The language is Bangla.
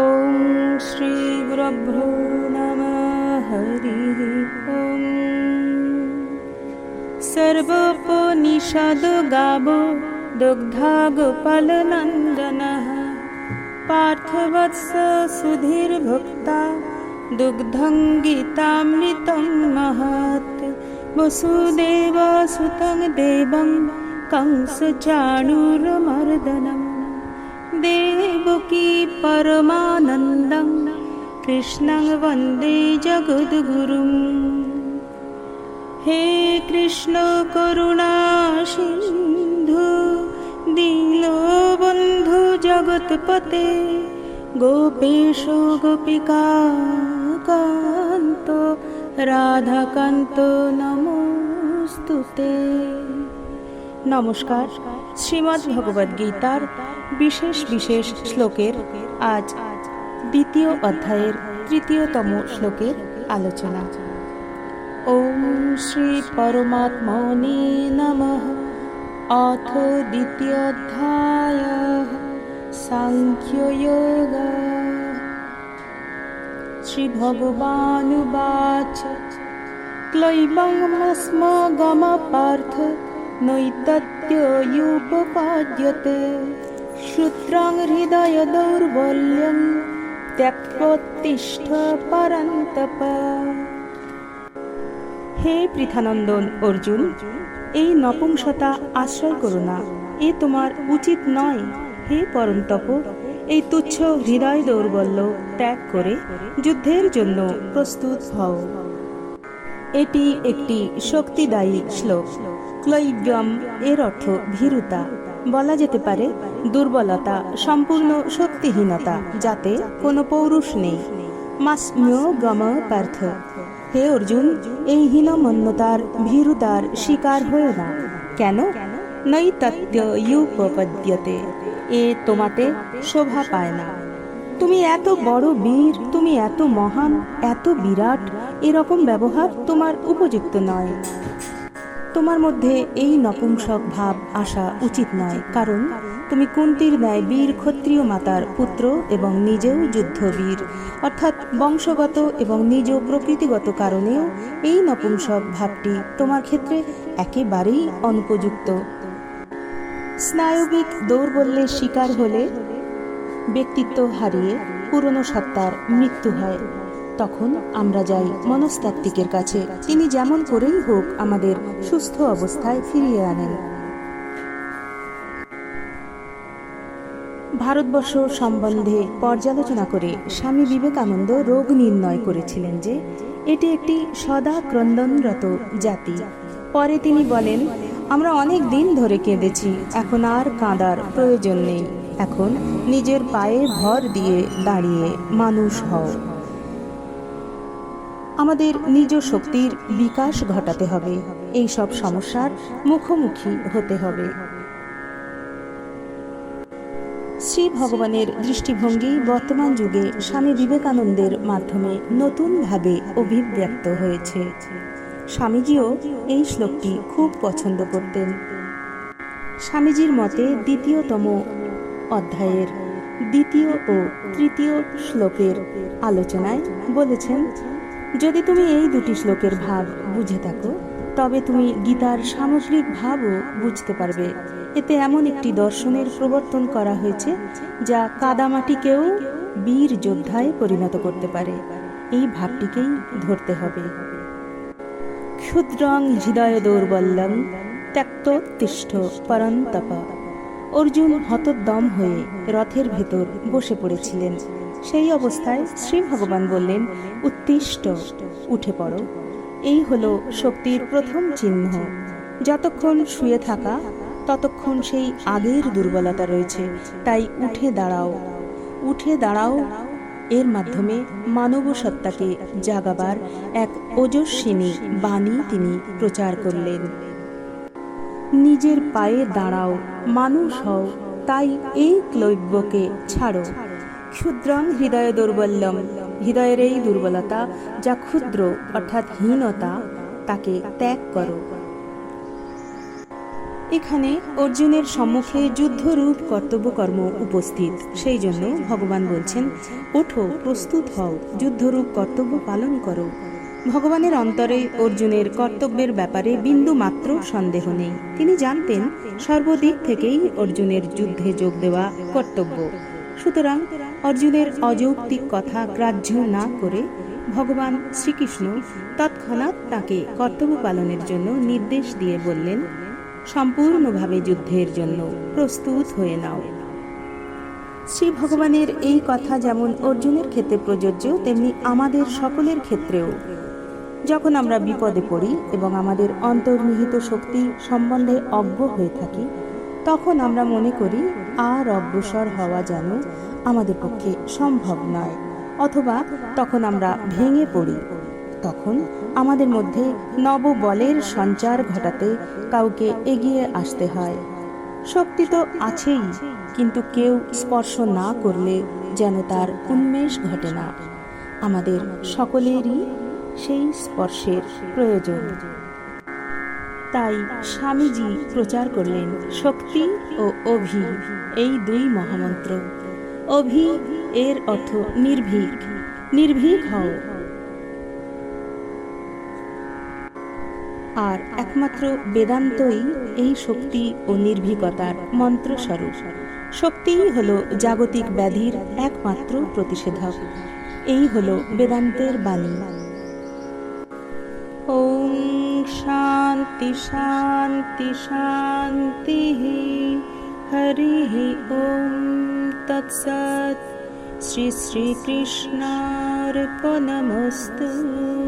ॐ श्रीगुरभ्यो नमः हरिः ॐ सर्वोपनिषद्गावो दुग्धा गोपालनन्दनः पार्थवत्स सुधीर्भुक्ता दुग्धं गीतामृतं महत् वसुदेवसुतं देवं कंसचाणूरमर्दनम् देवकी परमानन्दं कृष्णं वन्दे जगद्गुरुम् हे कृष्ण करुणा सिन्धु दीनबन्धु जगत्पते गोपेश गोपिका कान्त রাধাকান্ত নমস্তুতে নমস্কার শ্রীমদ্ ভগবদ গীতার বিশেষ বিশেষ শ্লোকের আজ দ্বিতীয় অধ্যায়ের তৃতীয়তম শ্লোকের আলোচনা। ওম শ্রী পরমাত্মনে নমঃ। অথ দ্বিতীয় অধ্যায় সাংখ্যয়োগ শ্রীভগবানুবাচ ক্লৈবমস্মগমপার্থ নৈতত্যোপপাদ্যতে শ্রুত্রং হৃদয় দৌর্বল্যং ত্যাগোত্তিষ্ঠ পরন্তপ। হে পৃথানন্দন অর্জুন, এই নপুংসতা আশ্রয় করো না, এ তোমার উচিত নয়। হে পরন্তপ, এই তুচ্ছ হৃদয় দৌর্বল্য ত্যাগ করে যুদ্ধের জন্য প্রস্তুত হও। এটি একটি শক্তিদায়ী শ্লোক। ক্লৈব্যম এর অর্থ ভীরুতা। বলা যেতে পারে, দুর্বলতা, সম্পূর্ণ শক্তিহীনতা, যাতে কোনো পৌরুষ নেই। গম পার্থ। হে অর্জুন, এই হীনমন্যতার, ভীরুতার শিকার হয়ে না। কেন? নৈতত্য ইউপপদ্যতে। এ তোমাতে শোভা পায় না। তুমি এত বড় বীর, তুমি এত মহান, এত বিরাট, এরকম ব্যবহার তোমার উপযুক্ত নয়। তোমার মধ্যে এই নপুংসক ভাব আসা উচিত নয়, কারণ তুমি কুন্তির ন্যায় বীর, ক্ষত্রিয় মাতার পুত্র এবং নিজেও যুদ্ধবীর। অর্থাৎ বংশগত এবং নিজ প্রকৃতিগত কারণেও এই নপুংসক ভাবটি তোমার ক্ষেত্রে একেবারেই অনুপযুক্ত। স্নায়বিক দৌর্বল্যের শিকার হলে ব্যক্তিত্ব হারিয়ে পুরনো সত্তার মৃত্যু হয়। তখন আমরা যাই মনস্তাত্ত্বিকের কাছে। তিনি যেমন করেই হোক আমাদের সুস্থ অবস্থায় ফিরিয়ে আনেন। ভারতবর্ষ সম্বন্ধে পর্যালোচনা করে স্বামী বিবেকানন্দ রোগ নির্ণয় করেছিলেন যে, এটি একটি সদা ক্রন্দনরত জাতি। পরে তিনি বলেন, আমরা অনেক দিন ধরে কেঁদেছি, এখন আর কাঁদার প্রয়োজন নেই। এখন নিজের পায়ে ভর দিয়ে দাঁড়িয়ে মানুষ হও। আমাদের নিজ শক্তির বিকাশ ঘটাতে হবে। এই সব সমস্যার মুখোমুখি হতে হবে। শ্রী ভগবানের দৃষ্টিভঙ্গি বর্তমান যুগে স্বামী বিবেকানন্দের মাধ্যমে নতুনভাবে অভিব্যক্ত হয়েছে। স্বামীজিও এই শ্লোকটি খুব পছন্দ করতেন। স্বামীজির মতে দ্বিতীয়তম অধ্যায়ের দ্বিতীয় ও তৃতীয় শ্লোকের আলোচনায় বলেছেন যদি তুমি এই দুটি শ্লোকের ভাব বুঝে থাকো, তবে তুমি গীতার সামগ্রিক ভাবও বুঝতে পারবে। এতে এমন একটি দর্শনের প্রবর্তন করা হয়েছে, যা কাদামাটিকেও বীর যোদ্ধায় পরিণত করতে পারে। এই ভাবটিকেই ধরতে হবে। ক্ষুদ্রং হৃদয় দৌর্বল্যম দৌর্বল্যং ত্যক্তোত্তিষ্ঠ পরন্তপ। অর্জুন হতোদ্দম হয়ে রথের ভেতর বসে পড়েছিলেন। সেই অবস্থায় শ্রী ভগবান বললেন, উত্তিষ্ট, উঠে পড়ো। এই হলো শক্তির প্রথম চিহ্ন। যতক্ষণ শুয়ে থাকা, ততক্ষণ সেই আগের দুর্বলতা রয়েছে। তাই উঠে দাঁড়াও। উঠে দাঁড়াও। এর মাধ্যমে মানব সত্তাকে জাগাবার এক ওজস্বিনী বাণী তিনি প্রচার করলেন। নিজের পায়ে দাঁড়াও। মানুষ হও, তাই এই ক্লৈব্যকে ছাড়ো। ক্ষুদ্রং হৃদয় দুর্বল্যম। হৃদয়ের এই দুর্বলতা যা ক্ষুদ্র অর্থাৎ হীনতা, তাকে ত্যাগ করো। এখানে অর্জুনের সম্মুখে যুদ্ধরূপ কর্তব্যকর্ম উপস্থিত। সেই জন্য ভগবান বলছেন, ওঠো, প্রস্তুত হও, যুদ্ধরূপ কর্তব্য পালন করো। ভগবানের অন্তরে অর্জুনের কর্তব্যের ব্যাপারে বিন্দু মাত্র সন্দেহ নেই। তিনি জানতেন, সর্বদিক থেকেই অর্জুনের যুদ্ধে যোগ দেওয়া কর্তব্য। সুতরাং অর্জুনের অযৌক্তিক কথা গ্রাহ্য না করে ভগবান শ্রীকৃষ্ণ তৎক্ষণাৎ তাকে কর্তব্য পালনের জন্য নির্দেশ দিয়ে বললেন, সম্পূর্ণভাবে যুদ্ধের জন্য প্রস্তুত হয়ে নাও। শ্রী ভগবানের এই কথা যেমন অর্জুনের ক্ষেত্রে প্রযোজ্য, তেমনি আমাদের সকলের ক্ষেত্রেও। যখন আমরা বিপদে পড়ি এবং আমাদের অন্তর্নিহিত শক্তি সম্বন্ধে অজ্ঞ হয়ে থাকি তখন আমরা মনে করি, আর অগ্রসর হওয়া যেন আমাদের পক্ষে সম্ভব নয়, অথবা তখন আমরা ভেঙে পড়ি। তখন আমাদের মধ্যে নববলের সঞ্চার ঘটাতে কাউকে এগিয়ে আসতে হয়। শক্তি তো আছেই, কিন্তু কেউ স্পর্শ না করলে যেন তার উন্মেষ ঘটে না। আমাদের সকলেরই সেই স্পর্শের প্রয়োজন। তাই স্বামীজি প্রচার করলেন, শক্তি ও অভি এই দুই মহামন্ত্র। অভি এর অর্থ নির্ভীক। নির্ভীক হও। আর একমাত্র বেদান্তই এই শক্তি ও নির্ভীকতার মন্ত্রস্বরূপ। শক্তিই হল জাগতিক ব্যাধির একমাত্র প্রতিষেধক। এই হল বেদান্তের বাণী। ওম शान्ति शान्ति शान्तिः हरिः ॐ तत्सत्। श्रीश्रीकृष्णार्पनमस्तु